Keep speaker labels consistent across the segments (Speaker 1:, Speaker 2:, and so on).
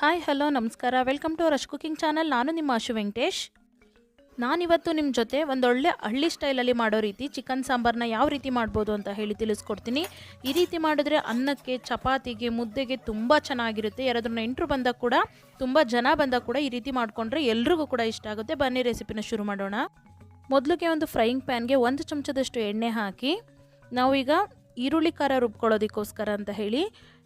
Speaker 1: Hi hello ನಮಸ್ಕಾರ. Welcome to Rush cooking channel ನಾನು ನಿಮ್ಮ ಅಶು ವೆಂಕಟೇಶ್. ನಾನಿವತ್ತು ನಿಮ್ಮ ಜೊತೆ ಒಂದೊಳ್ಳೆ ಹಳ್ಳಿ ಸ್ಟೈಲಲ್ಲಿ ಮಾಡೋ ರೀತಿ ಚಿಕನ್ ಸಾಂಬಾರನ್ನ ಯಾವ ರೀತಿ ಮಾಡ್ಬೋದು ಅಂತ ಹೇಳಿ ತಿಳಿಸ್ಕೊಡ್ತೀನಿ. ಈ ರೀತಿ ಮಾಡಿದ್ರೆ ಅನ್ನಕ್ಕೆ, ಚಪಾತಿಗೆ, ಮುದ್ದೆಗೆ ತುಂಬ ಚೆನ್ನಾಗಿರುತ್ತೆ. ಯಾರಾದರೂ ನೆಂಟರು ಬಂದಾಗ ಕೂಡ, ತುಂಬ ಜನ ಬಂದಾಗ ಕೂಡ ಈ ರೀತಿ ಮಾಡಿಕೊಂಡ್ರೆ ಎಲ್ರಿಗೂ ಕೂಡ ಇಷ್ಟ ಆಗುತ್ತೆ. ಬನ್ನಿ ರೆಸಿಪಿನ ಶುರು ಮಾಡೋಣ. ಮೊದಲಿಗೆ ಒಂದು ಫ್ರೈಯಿಂಗ್ ಪ್ಯಾನ್ಗೆ ಒಂದು ಚಮಚದಷ್ಟು ಎಣ್ಣೆ ಹಾಕಿ, ನಾವೀಗ ಈರುಳ್ಳಿ ಖಾರ ರುಬ್ಕೊಳ್ಳೋದಕ್ಕೋಸ್ಕರ ಅಂತ ಹೇಳಿ,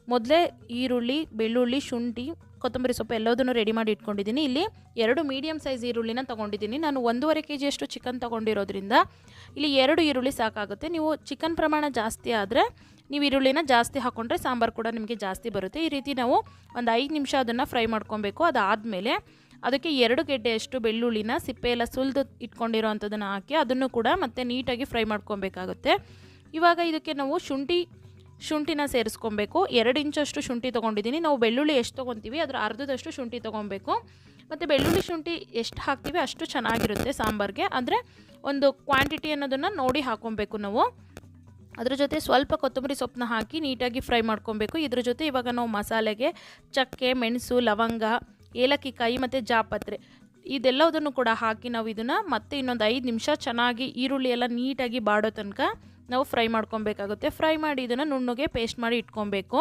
Speaker 1: ಮೊದಲೇ ಈರುಳ್ಳಿ, ಬೆಳ್ಳುಳ್ಳಿ, ಶುಂಠಿ ಕೊತ್ತಂಬರಿ ಸೊಪ್ಪು ಎಲ್ಲದನ್ನು ರೆಡಿ ಮಾಡಿ ಇಟ್ಕೊಂಡಿದ್ದೀನಿ. ಇಲ್ಲಿ ಎರಡು ಮೀಡಿಯಮ್ ಸೈಜ್ ಈರುಳ್ಳಿನ ತೊಗೊಂಡಿದ್ದೀನಿ. ನಾನು ಒಂದೂವರೆ ಕೆ ಜಿಯಷ್ಟು ಚಿಕನ್ ತೊಗೊಂಡಿರೋದ್ರಿಂದ ಇಲ್ಲಿ ಎರಡು ಈರುಳ್ಳಿ ಸಾಕಾಗುತ್ತೆ. ನೀವು ಚಿಕನ್ ಪ್ರಮಾಣ ಜಾಸ್ತಿ ಆದರೆ ನೀವು ಈರುಳ್ಳಿನ ಜಾಸ್ತಿ ಹಾಕ್ಕೊಂಡ್ರೆ ಸಾಂಬಾರು ಕೂಡ ನಿಮಗೆ ಜಾಸ್ತಿ ಬರುತ್ತೆ. ಈ ರೀತಿ ನಾವು ಒಂದು ಐದು ನಿಮಿಷ ಅದನ್ನು ಫ್ರೈ ಮಾಡ್ಕೊಬೇಕು. ಅದಾದಮೇಲೆ ಅದಕ್ಕೆ ಎರಡು ಗೆಡ್ಡೆಯಷ್ಟು ಬೆಳ್ಳುಳ್ಳಿನ ಸಿಪ್ಪೆ ಎಲ್ಲ ಸುಲಿದು ಇಟ್ಕೊಂಡಿರೋ ಅಂಥದ್ದನ್ನು ಹಾಕಿ ಅದನ್ನು ಕೂಡ ಮತ್ತೆ ನೀಟಾಗಿ ಫ್ರೈ ಮಾಡ್ಕೊಬೇಕಾಗುತ್ತೆ. ಇವಾಗ ಇದಕ್ಕೆ ನಾವು ಶುಂಠಿ ಶುಂಠಿನ ಸೇರಿಸ್ಕೊಬೇಕು. ಎರಡು ಇಂಚಷ್ಟು ಶುಂಠಿ ತೊಗೊಂಡಿದ್ದೀನಿ. ನಾವು ಬೆಳ್ಳುಳ್ಳಿ ಎಷ್ಟು ತೊಗೊತೀವಿ, ಅದರ ಅರ್ಧದಷ್ಟು ಶುಂಠಿ ತೊಗೊಬೇಕು. ಮತ್ತು ಬೆಳ್ಳುಳ್ಳಿ ಶುಂಠಿ ಎಷ್ಟು ಹಾಕ್ತೀವಿ ಅಷ್ಟು ಚೆನ್ನಾಗಿರುತ್ತೆ ಸಾಂಬಾರಿಗೆ. ಅಂದರೆ ಒಂದು ಕ್ವಾಂಟಿಟಿ ಅನ್ನೋದನ್ನು ನೋಡಿ ಹಾಕ್ಕೊಬೇಕು ನಾವು. ಅದ್ರ ಜೊತೆ ಸ್ವಲ್ಪ ಕೊತ್ತಂಬರಿ ಸೊಪ್ಪನ್ನ ಹಾಕಿ ನೀಟಾಗಿ ಫ್ರೈ ಮಾಡ್ಕೊಬೇಕು. ಇದ್ರ ಜೊತೆ ಇವಾಗ ನಾವು ಮಸಾಲೆಗೆ ಚಕ್ಕೆ, ಮೆಣಸು, ಲವಂಗ, ಏಲಕ್ಕಿಕಾಯಿ ಮತ್ತು ಜಾಪತ್ರೆ ಇದೆಲ್ಲದನ್ನು ಕೂಡ ಹಾಕಿ ನಾವು ಇದನ್ನು ಮತ್ತೆ ಇನ್ನೊಂದು ಐದು ನಿಮಿಷ ಚೆನ್ನಾಗಿ ಈರುಳ್ಳಿ ಎಲ್ಲ ನೀಟಾಗಿ ಬಾಡೋ ತನಕ ನಾವು ಫ್ರೈ ಮಾಡ್ಕೊಬೇಕಾಗುತ್ತೆ. ಫ್ರೈ ಮಾಡಿ ಇದನ್ನು ನುಣ್ಣಗೆ ಪೇಸ್ಟ್ ಮಾಡಿ ಇಟ್ಕೊಬೇಕು.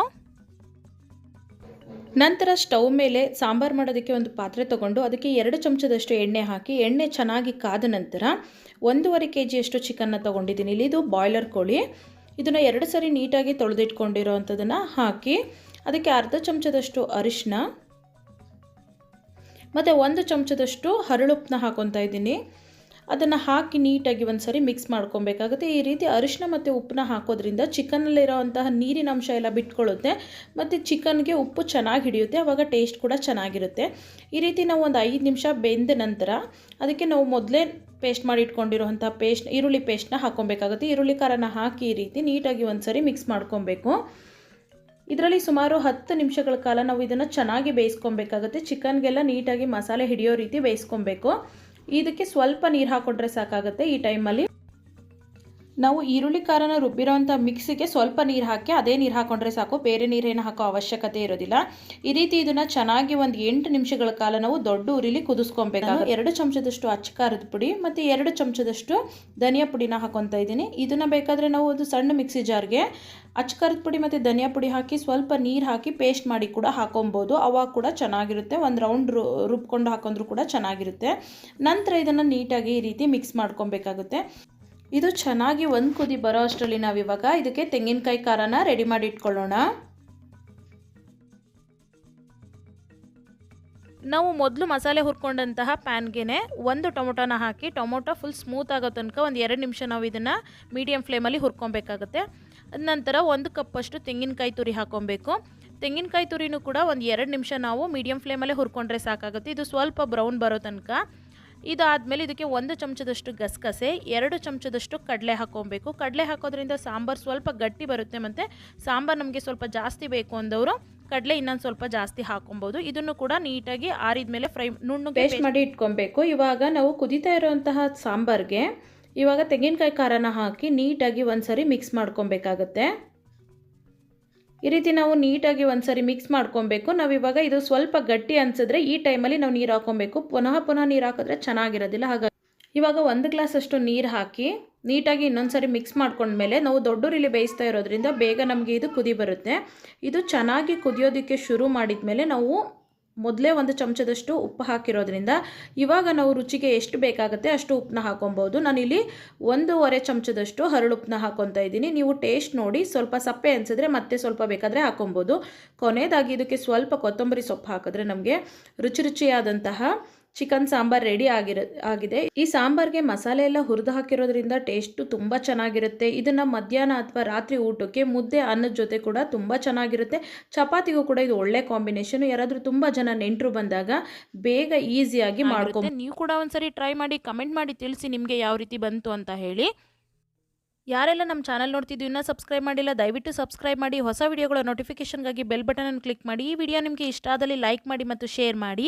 Speaker 1: ನಂತರ ಸ್ಟವ್ ಮೇಲೆ ಸಾಂಬಾರು ಮಾಡೋದಕ್ಕೆ ಒಂದು ಪಾತ್ರೆ ತೊಗೊಂಡು ಅದಕ್ಕೆ ಎರಡು ಚಮಚದಷ್ಟು ಎಣ್ಣೆ ಹಾಕಿ, ಎಣ್ಣೆ ಚೆನ್ನಾಗಿ ಕಾದ ನಂತರ ಒಂದೂವರೆ ಕೆ ಜಿಯಷ್ಟು ಚಿಕನ್ನ ತೊಗೊಂಡಿದ್ದೀನಿ. ಇಲ್ಲಿ ಇದು ಬಾಯ್ಲರ್ ಕೋಳಿ. ಇದನ್ನು ಎರಡು ಸರಿ ನೀಟಾಗಿ ತೊಳೆದಿಟ್ಕೊಂಡಿರೋ ಅಂಥದ್ದನ್ನು ಹಾಕಿ, ಅದಕ್ಕೆ ಅರ್ಧ ಚಮಚದಷ್ಟು ಅರಿಶಿನ ಮತ್ತು ಒಂದು ಚಮಚದಷ್ಟು ಹರಳುಪ್ಪನ್ನ ಹಾಕೊತಾ ಇದ್ದೀನಿ. ಅದನ್ನು ಹಾಕಿ ನೀಟಾಗಿ ಒಂದು ಸರಿ ಮಿಕ್ಸ್ ಮಾಡ್ಕೊಬೇಕಾಗುತ್ತೆ. ಈ ರೀತಿ ಅರಿಶಿನ ಮತ್ತು ಉಪ್ಪನ್ನ ಹಾಕೋದ್ರಿಂದ ಚಿಕನಲ್ಲಿರೋವಂತಹ ನೀರಿನ ಅಂಶ ಎಲ್ಲ ಬಿಟ್ಕೊಳ್ಳುತ್ತೆ ಮತ್ತು ಚಿಕನ್ಗೆ ಉಪ್ಪು ಚೆನ್ನಾಗಿ ಹಿಡಿಯುತ್ತೆ ಆವಾಗ ಟೇಸ್ಟ್ ಕೂಡ ಚೆನ್ನಾಗಿರುತ್ತೆ. ಈ ರೀತಿ ನಾವು ಒಂದು ಐದು ನಿಮಿಷ ಬೆಂದ ನಂತರ ಅದಕ್ಕೆ ನಾವು ಮೊದಲೇ ಪೇಸ್ಟ್ ಮಾಡಿ ಇಟ್ಕೊಂಡಿರೋಂಥ ಪೇಸ್ಟ್ ಈರುಳ್ಳಿ ಪೇಸ್ಟ್ನ ಹಾಕ್ಕೊಬೇಕಾಗುತ್ತೆ. ಈರುಳ್ಳಿ ಖಾರನ ಹಾಕಿ ಈ ರೀತಿ ನೀಟಾಗಿ ಒಂದು ಸರಿ ಮಿಕ್ಸ್ ಮಾಡ್ಕೊಬೇಕು. ಇದರಲ್ಲಿ ಸುಮಾರು ಹತ್ತು ನಿಮಿಷಗಳ ಕಾಲ ನಾವು ಇದನ್ನು ಚೆನ್ನಾಗಿ ಬೇಯಿಸ್ಕೊಬೇಕಾಗುತ್ತೆ. ಚಿಕನ್ಗೆಲ್ಲ ನೀಟಾಗಿ ಮಸಾಲೆ ಹಿಡಿಯೋ ರೀತಿ ಬೇಯಿಸ್ಕೊಬೇಕು. ಇದಕ್ಕೆ ಸ್ವಲ್ಪ ನೀರು ಹಾಕೊಂಡ್ರೆ ಸಾಕಾಗುತ್ತೆ ಈ ಟೈಮಲ್ಲಿ ನಾವು ಈರುಳ್ಳಿ ಖಾರನ ರುಬ್ಬಿರೋಂಥ ಮಿಕ್ಸಿಗೆ ಸ್ವಲ್ಪ ನೀರು ಹಾಕಿ ಅದೇ ನೀರು ಹಾಕೊಂಡ್ರೆ ಸಾಕು. ಬೇರೆ ನೀರೇನು ಹಾಕೋ ಅವಶ್ಯಕತೆ ಇರೋದಿಲ್ಲ. ಈ ರೀತಿ ಇದನ್ನು ಚೆನ್ನಾಗಿ ಒಂದು ಎಂಟು ನಿಮಿಷಗಳ ಕಾಲ ನಾವು ದೊಡ್ಡ ಉರಿಲಿ ಕುದಿಸ್ಕೊಬೇಕು ಎರಡು ಚಮಚದಷ್ಟು ಅಚ್ಚಕಾರದ ಪುಡಿ ಮತ್ತು ಎರಡು ಚಮಚದಷ್ಟು ಧನಿಯಾ ಪುಡಿನ ಹಾಕೊತಾ ಇದ್ದೀನಿ. ಇದನ್ನು ಬೇಕಾದರೆ ನಾವು ಒಂದು ಸಣ್ಣ ಮಿಕ್ಸಿ ಜಾರ್ಗೆ ಅಚ್ಚಕಾರದ ಪುಡಿ ಮತ್ತು ಧನಿಯಾ ಪುಡಿ ಹಾಕಿ ಸ್ವಲ್ಪ ನೀರು ಹಾಕಿ ಪೇಸ್ಟ್ ಮಾಡಿ ಕೂಡ ಹಾಕೊಬೋದು. ಅವಾಗ ಕೂಡ ಚೆನ್ನಾಗಿರುತ್ತೆ. ಒಂದು ರೌಂಡ್ ರುಬ್ಕೊಂಡು ಹಾಕೊಂಡ್ರು ಕೂಡ ಚೆನ್ನಾಗಿರುತ್ತೆ. ನಂತರ ಇದನ್ನು ನೀಟಾಗಿ ಈ ರೀತಿ ಮಿಕ್ಸ್ ಮಾಡ್ಕೊಬೇಕಾಗುತ್ತೆ. ಇದು ಚೆನ್ನಾಗಿ ಒಂದು ಕುದಿ ಬರೋ ಅಷ್ಟರಲ್ಲಿ ನಾವಿವಾಗ ಇದಕ್ಕೆ ತೆಂಗಿನಕಾಯಿ ಖಾರನ ರೆಡಿ ಮಾಡಿ ಇಟ್ಕೊಳ್ಳೋಣ. ನಾವು ಮೊದಲು ಮಸಾಲೆ ಹುರ್ಕೊಂಡಂತಹ ಪ್ಯಾನ್ಗೆ ಒಂದು ಟೊಮೊಟೊನ ಹಾಕಿ ಟೊಮೊಟೊ ಫುಲ್ ಸ್ಮೂತ್ ಆಗೋ ತನಕ ಒಂದು ಎರಡು ನಿಮಿಷ ನಾವು ಇದನ್ನು ಮೀಡಿಯಮ್ ಫ್ಲೇಮಲ್ಲಿ ಹುರ್ಕೊಬೇಕಾಗುತ್ತೆ. ಅದ ನಂತರ ಒಂದು ಕಪ್ಪಷ್ಟು ತೆಂಗಿನಕಾಯಿ ತುರಿ ಹಾಕೊಬೇಕು ತೆಂಗಿನಕಾಯಿ ತುರಿನೂ ಕೂಡ ಒಂದು ಎರಡು ನಿಮಿಷ ನಾವು ಮೀಡಿಯಮ್ ಫ್ಲೇಮಲ್ಲೇ ಹುರ್ಕೊಂಡ್ರೆ ಸಾಕಾಗುತ್ತೆ. ಇದು ಸ್ವಲ್ಪ ಬ್ರೌನ್ ಬರೋ ತನಕ. ಇದಾದಮೇಲೆ ಇದಕ್ಕೆ ಒಂದು ಚಮಚದಷ್ಟು ಗಸಗಸೆ ಎರಡು ಚಮಚದಷ್ಟು ಕಡಲೆ ಹಾಕೊಬೇಕು. ಕಡಲೆ ಹಾಕೋದ್ರಿಂದ ಸಾಂಬಾರು ಸ್ವಲ್ಪ ಗಟ್ಟಿ ಬರುತ್ತೆ ಮತ್ತು ಸಾಂಬಾರು ನಮಗೆ ಸ್ವಲ್ಪ ಜಾಸ್ತಿ ಬೇಕು ಅಂದವರು ಕಡಲೆ ಇನ್ನೊಂದು ಸ್ವಲ್ಪ ಜಾಸ್ತಿ ಹಾಕೊಬೋದು. ಇದನ್ನು ಕೂಡ ನೀಟಾಗಿ ಆರಿದ ಮೇಲೆ ಫ್ರೈ ನುಣ್ಣು ಪೇಸ್ಟ್ ಮಾಡಿ ಇಟ್ಕೊಬೇಕು. ಇವಾಗ ನಾವು ಕುದಿತಾ ಇರುವಂತಹ ಸಾಂಬಾರ್ಗೆ ಇವಾಗ ತೆಂಗಿನಕಾಯಿ ಖಾರನ ಹಾಕಿ ನೀಟಾಗಿ ಒಂದ್ಸರಿ ಮಿಕ್ಸ್ ಮಾಡ್ಕೊಬೇಕಾಗತ್ತೆ. ಈ ರೀತಿ ನಾವು ನೀಟಾಗಿ ಒಂದ್ಸರಿ ಮಿಕ್ಸ್ ಮಾಡ್ಕೊಬೇಕು. ನಾವು ಇವಾಗ ಇದು ಸ್ವಲ್ಪ ಗಟ್ಟಿ ಅನ್ಸಿದ್ರೆ ಈ ಟೈಮಲ್ಲಿ ನಾವು ನೀರು ಹಾಕೊಬೇಕು. ಪುನಃ ಪುನಃ ನೀರು ಹಾಕಿದ್ರೆ ಚೆನ್ನಾಗಿರೋದಿಲ್ಲ. ಹಾಗಾಗಿ ಇವಾಗ ಒಂದು ಗ್ಲಾಸ್ ಅಷ್ಟು ನೀರು ಹಾಕಿ ನೀಟಾಗಿ ಇನ್ನೊಂದ್ಸರಿ ಮಿಕ್ಸ್ ಮಾಡ್ಕೊಂಡ್ಮೇಲೆ ನಾವು ದೊಡ್ಡೂರಿಲಿ ಬೇಯಿಸ್ತಾ ಇರೋದ್ರಿಂದ ಬೇಗ ನಮಗೆ ಇದು ಕುದಿ ಬರುತ್ತೆ. ಇದು ಚೆನ್ನಾಗಿ ಕುದಿಯೋದಕ್ಕೆ ಶುರು ಮಾಡಿದ ಮೇಲೆ ನಾವು ಮೊದಲೇ ಒಂದು ಚಮಚದಷ್ಟು ಉಪ್ಪು ಹಾಕಿರೋದ್ರಿಂದ ಇವಾಗ ನಾವು ರುಚಿಗೆ ಎಷ್ಟು ಬೇಕಾಗುತ್ತೆ ಅಷ್ಟು ಉಪ್ಪನ್ನ ಹಾಕೊಬೋದು. ನಾನಿಲ್ಲಿ ಒಂದೂವರೆ ಚಮಚದಷ್ಟು ಹರಳುಪ್ಪನ್ನ ಹಾಕೊತಾ ಇದ್ದೀನಿ. ನೀವು ಟೇಸ್ಟ್ ನೋಡಿ, ಸ್ವಲ್ಪ ಸಪ್ಪೆ ಅನಿಸಿದ್ರೆ ಮತ್ತೆ ಸ್ವಲ್ಪ ಬೇಕಾದರೆ ಹಾಕೊಬೋದು. ಕೊನೆಯದಾಗಿ ಇದಕ್ಕೆ ಸ್ವಲ್ಪ ಕೊತ್ತಂಬರಿ ಸೊಪ್ಪು ಹಾಕಿದ್ರೆ ನಮಗೆ ರುಚಿ ರುಚಿಯಾದಂತಹ ಚಿಕನ್ ಸಾಂಬಾರ್ ರೆಡಿ ಆಗಿರ ಆಗಿದೆ. ಈ ಸಾಂಬಾರ್ಗೆ ಮಸಾಲೆ ಎಲ್ಲ ಹುರಿದು ಹಾಕಿರೋದ್ರಿಂದ ಟೇಸ್ಟು ತುಂಬ ಚೆನ್ನಾಗಿರುತ್ತೆ. ಇದನ್ನು ಮಧ್ಯಾಹ್ನ ಅಥವಾ ರಾತ್ರಿ ಊಟಕ್ಕೆ ಮುದ್ದೆ ಅನ್ನದ ಜೊತೆ ಕೂಡ ತುಂಬ ಚೆನ್ನಾಗಿರುತ್ತೆ. ಚಪಾತಿಗೂ ಕೂಡ ಇದು ಒಳ್ಳೆ ಕಾಂಬಿನೇಷನ್. ಯಾರಾದರೂ ತುಂಬ ಜನ ನೆಂಟರು ಬಂದಾಗ ಬೇಗ ಈಸಿಯಾಗಿ ಮಾಡ್ಕೊಂಡು ನೀವು ಕೂಡ ಒಂದ್ಸರಿ ಟ್ರೈ ಮಾಡಿ ಕಮೆಂಟ್ ಮಾಡಿ ತಿಳಿಸಿ ನಿಮಗೆ ಯಾವ ರೀತಿ ಬಂತು ಅಂತ ಹೇಳಿ. ಯಾರೆಲ್ಲ ನಮ್ಮ ಚಾನಲ್ ನೋಡ್ತಿದ್ದು ಇನ್ನೂ ಸಬ್ಸ್ಕ್ರೈಬ್ ಮಾಡಿಲ್ಲ ದಯವಿಟ್ಟು ಸಬ್ಸ್ಕ್ರೈಬ್ ಮಾಡಿ. ಹೊಸ ವಿಡಿಯೋಗಳ ನೋಟಿಫಿಕೇಷನ್ಗಾಗಿ ಬೆಲ್ ಬಟನನ್ನು ಕ್ಲಿಕ್ ಮಾಡಿ. ಈ ವಿಡಿಯೋ ನಿಮಗೆ ಇಷ್ಟ ಆದಲ್ಲಿ ಲೈಕ್ ಮಾಡಿ ಮತ್ತು ಶೇರ್ ಮಾಡಿ.